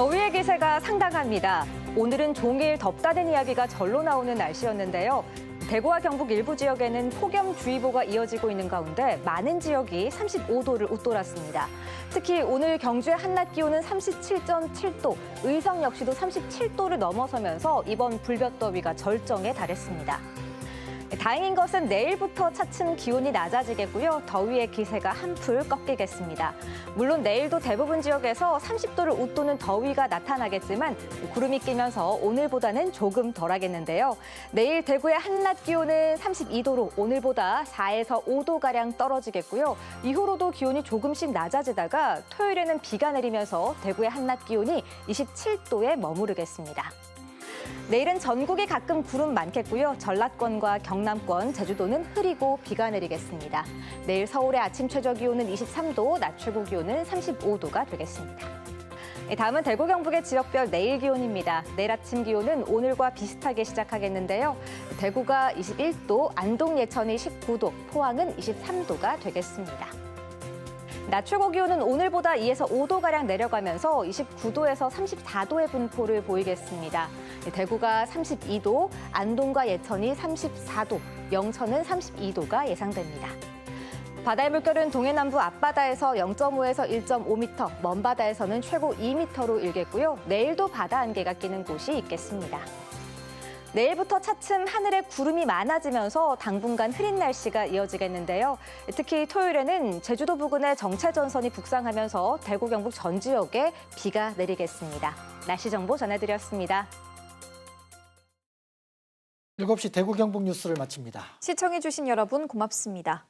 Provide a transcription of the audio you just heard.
더위의 기세가 상당합니다. 오늘은 종일 덥다는 이야기가 절로 나오는 날씨였는데요. 대구와 경북 일부 지역에는 폭염주의보가 이어지고 있는 가운데 많은 지역이 35도를 웃돌았습니다. 특히 오늘 경주의 한낮 기온은 37.7도, 의성 역시도 37도를 넘어서면서 이번 불볕더위가 절정에 달했습니다. 다행인 것은 내일부터 차츰 기온이 낮아지겠고요. 더위의 기세가 한풀 꺾이겠습니다. 물론 내일도 대부분 지역에서 30도를 웃도는 더위가 나타나겠지만 구름이 끼면서 오늘보다는 조금 덜하겠는데요. 내일 대구의 한낮 기온은 32도로 오늘보다 4에서 5도가량 떨어지겠고요. 이후로도 기온이 조금씩 낮아지다가 토요일에는 비가 내리면서 대구의 한낮 기온이 27도에 머무르겠습니다. 내일은 전국에 가끔 구름 많겠고요. 전라권과 경남권, 제주도는 흐리고 비가 내리겠습니다. 내일 서울의 아침 최저 기온은 23도, 낮 최고 기온은 35도가 되겠습니다. 예, 다음은 대구 경북의 지역별 내일 기온입니다. 내일 아침 기온은 오늘과 비슷하게 시작하겠는데요. 대구가 21도, 안동 예천이 19도, 포항은 23도가 되겠습니다. 낮 최고 기온은 오늘보다 2에서 5도가량 내려가면서 29도에서 34도의 분포를 보이겠습니다. 대구가 32도, 안동과 예천이 34도, 영천은 32도가 예상됩니다. 바다의 물결은 동해 남부 앞바다에서 0.5에서 1.5m, 먼 바다에서는 최고 2m로 일겠고요. 내일도 바다 안개가 끼는 곳이 있겠습니다. 내일부터 차츰 하늘에 구름이 많아지면서 당분간 흐린 날씨가 이어지겠는데요. 특히 토요일에는 제주도 부근에 정체전선이 북상하면서 대구 경북 전 지역에 비가 내리겠습니다. 날씨 정보 전해드렸습니다. 7시 대구 경북 뉴스를 마칩니다. 시청해주신 여러분 고맙습니다.